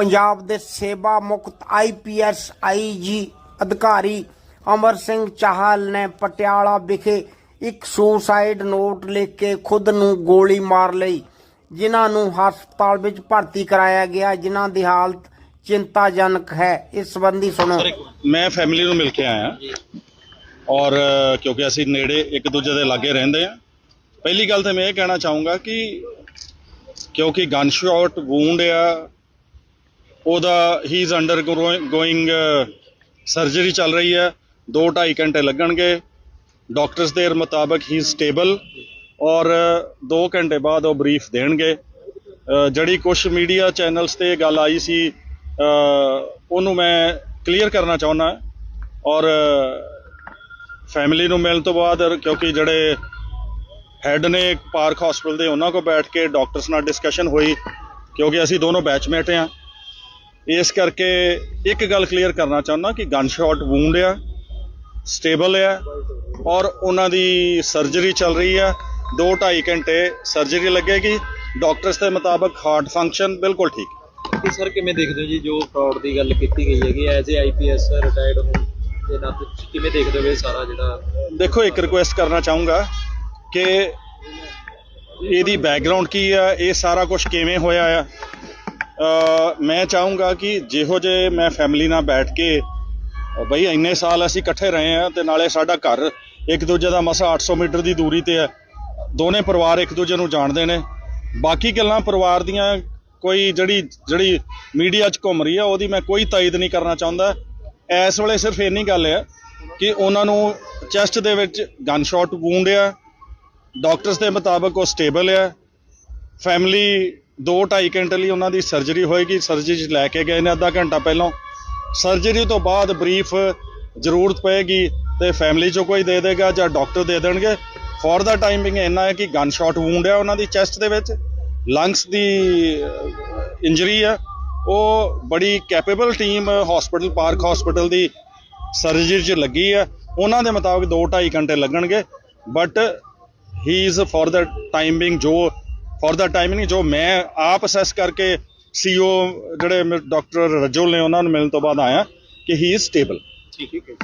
ਪੰਜਾਬ ਦੇ ਸੇਵਾ ਮੁਕਤ ਆਈਪੀਐਸ ਆਈਜੀ ਅਧਿਕਾਰੀ ਅਮਰ ਸਿੰਘ ਚਾਹਲ ਨੇ ਪਟਿਆਲਾ ਵਿਖੇ ਇੱਕ ਸੁਸਾਈਡ ਨੋਟ ਲਿਖ ਕੇ ਖੁਦ ਨੂੰ ਗੋਲੀ ਮਾਰ ਲਈ, ਜਿਨ੍ਹਾਂ ਨੂੰ ਹਸਪਤਾਲ ਵਿੱਚ ਭਰਤੀ ਕਰਾਇਆ ਗਿਆ, ਜਿਨ੍ਹਾਂ ਦੀ ਹਾਲਤ ਚਿੰਤਾਜਨਕ ਹੈ। ਇਸ ਸੰਬੰਧੀ ਸੁਣੋ। ਮੈਂ ਫੈਮਿਲੀ ਨੂੰ ਮਿਲ ਕੇ ਆਇਆ। ਔਰ, ਕਿਉਂਕਿ ਅਸੀਂ ਨੇੜੇ ਇੱਕ ਦੂਜੇ ਦੇ ਲਾਗੇ ਰਹਿੰਦੇ ਆ ਪਹਿਲੀ ਗੱਲ ਤਾਂ ਮੈਂ ਇਹ ਕਹਿਣਾ ਚਾਹੂੰਗਾ ਕਿ ਕਿਉਂਕਿ ਗਨ ਸ਼ਾਟ ਵੂੰਡ ਆ ਉਹਦਾ he is undergoing surgery ਚੱਲ ਰਹੀ ਹੈ। 2.5 ਘੰਟੇ ਲੱਗਣਗੇ। ਡਾਕਟਰਸ ਦੇ ਮੁਤਾਬਕ ਹੀ ਸਟੇਬਲ ਔਰ 2 ਘੰਟੇ ਬਾਅਦ ਉਹ ਬਰੀਫ ਦੇਣਗੇ। ਜਿਹੜੀ ਕੁਝ ਮੀਡੀਆ ਚੈਨਲਸ ਤੇ ਗੱਲ ਆਈ ਸੀ ਉਹਨੂੰ ਮੈਂ ਕਲੀਅਰ ਕਰਨਾ ਚਾਹੁੰਦਾ ਔਰ ਫੈਮਿਲੀ ਨੂੰ ਮਿਲਣ ਤੋਂ ਬਾਅਦ ਕਿਉਂਕਿ ਜਿਹੜੇ ਹੈੱਡ ਨੇ ਪਾਰਕ ਹਸਪੀਟਲ ਦੇ, ਉਹਨਾਂ ਕੋਲ ਬੈਠ ਕੇ ਡਾਕਟਰਸ ਨਾਲ ਡਿਸਕਸ਼ਨ ਹੋਈ ਕਿਉਂਕਿ ਅਸੀਂ ਦੋਨੋਂ ਬੈਚਮੇਟ ਆ ਇਸ ਕਰਕੇ ਇੱਕ ਗੱਲ ਕਲੀਅਰ ਕਰਨਾ ਚਾਹੁੰਦਾ ਕਿ ਗਨ ਸ਼ਾਟ ਵੂੰਡ ਆ ਸਟੇਬਲ ਆ ਔਰ ਉਹਨਾਂ ਦੀ ਸਰਜਰੀ ਚੱਲ ਰਹੀ ਆ। 2.5 ਘੰਟੇ ਸਰਜਰੀ ਲੱਗੇਗੀ। ਡਾਕਟਰਸ ਦੇ ਮੁਤਾਬਕ ਹਾਰਟ ਫੰਕਸ਼ਨ ਬਿਲਕੁਲ ਠੀਕ। ਕਿ ਸਰ ਕਿਵੇਂ ਦੇਖਦੇ ਹੋ ਜੀ? ਜੋ ਫਰਾਡ ਦੀ ਗੱਲ ਕੀਤੀ ਗਈ ਹੈਗੀ ਐਜ਼ ਏ ਆਈਪੀਐਸ ਰਿਟਾਇਰਡ ਹੋਣ ਦੇ ਨਾਤੇ ਤੁਸੀਂ ਕਿਵੇਂ ਦੇਖਦੇ ਹੋ ਇਹ ਸਾਰਾ ਜਿਹੜਾ? ਦੇਖੋ ਇੱਕ ਰਿਕੁਐਸਟ ਕਰਨਾ ਚਾਹੂੰਗਾ ਕਿ ਇਹਦੀ ਬੈਕਗ੍ਰਾਉਂਡ ਕੀ ਆ ਇਹ ਸਾਰਾ ਕੁਝ ਕਿਵੇਂ ਹੋਇਆ ਆ? ਮੈਂ ਚਾਹੂੰਗਾ ਕਿ ਜਿਹੋ ਜੇ ਮੈਂ ਫੈਮਿਲੀ ਨਾਲ ਬੈਠ ਕੇ ਬਈ ਇੰਨੇ ਸਾਲ ਅਸੀਂ ਇਕੱਠੇ ਰਹੇ ਆ ਤੇ ਨਾਲੇ ਸਾਡਾ ਘਰ ਇੱਕ ਦੂਜੇ ਦਾ ਮਸਾ 800 ਮੀਟਰ ਦੀ ਦੂਰੀ ਤੇ ਹੈ। ਦੋਨੇ ਪਰਿਵਾਰ ਇੱਕ ਦੂਜੇ ਨੂੰ ਜਾਣਦੇ ਨੇ। ਬਾਕੀ ਗੱਲਾਂ ਪਰਿਵਾਰ ਦੀਆਂ, ਕੋਈ ਜਿਹੜੀ ਜਿਹੜੀ ਮੀਡੀਆ 'ਚ ਘੁੰਮ ਰਹੀ ਹੈ, ਉਹਦੀ ਮੈਂ ਕੋਈ ਤਾਇਦ ਨਹੀਂ ਕਰਨਾ ਚਾਹੁੰਦਾ। ਇਸ ਵੇਲੇ ਸਿਰਫ ਇੰਨੀ ਗੱਲ ਹੈ ਕਿ ਉਹਨਾਂ ਨੂੰ ਚੈਸਟ ਦੇ ਵਿੱਚ ਗਨ ਸ਼ਾਟ ਵੂੰਡ ਆ। ਡਾਕਟਰਸ ਦੇ ਮੁਤਾਬਕ ਉਹ ਸਟੇਬਲ ਆ। ਫੈਮਿਲੀ 2.5 ਘੰਟੇ ਲਈ ਉਹਨਾਂ ਦੀ ਸਰਜਰੀ ਹੋਏਗੀ। ਸਰਜਰੀ 'ਚ ਲੈ ਕੇ ਗਏ ਨੇ ਅੱਧਾ ਘੰਟਾ ਪਹਿਲਾਂ। ਸਰਜਰੀ ਤੋਂ ਬਾਅਦ ਬਰੀਫ ਜ਼ਰੂਰਤ ਪਏਗੀ ਤੇ ਫੈਮਿਲੀ 'ਚੋਂ ਕੋਈ ਦੇ ਦੇਗਾ ਜਾਂ ਡਾਕਟਰ ਦੇ ਦੇਣਗੇ। ਫॉर ਦਾ ਟਾਈਮਿੰਗ ਇੰਨਾ ਹੈ ਕਿ ਗਨ ਸ਼ਾਟ ਵੂੰਡ ਹੈ ਉਹਨਾਂ ਦੀ ਚੈਸਟ ਦੇ ਵਿੱਚ। ਲੰਗਸ ਦੀ ਇੰਜਰੀ ਹੈ। ਉਹ ਬੜੀ capable team hospital park hospital ਦੀ ਸਰਜਰੀ 'ਚ ਲੱਗੀ ਹੈ। ਉਹਨਾਂ ਦੇ ਮੁਤਾਬਕ 2.5 ਘੰਟੇ ਲੱਗਣਗੇ। But he is for the timing ਜੋ ਫॉर ਦਾ ਟਾਈਮਿੰਗ ਜੋ ਮੈਂ ਆਪ ਅਸੈਸ ਕਰਕੇ ਸੀਓ ਜਿਹੜੇ ਡਾਕਟਰ ਰਜੁਲ ਨੇ ਉਹਨਾਂ ਨੂੰ ਮਿਲਣ ਤੋਂ ਬਾਅਦ ਆਇਆ ਕਿ ਹੀ ਇਜ਼ ਸਟੇਬਲ ਠੀਕ ਹੈ।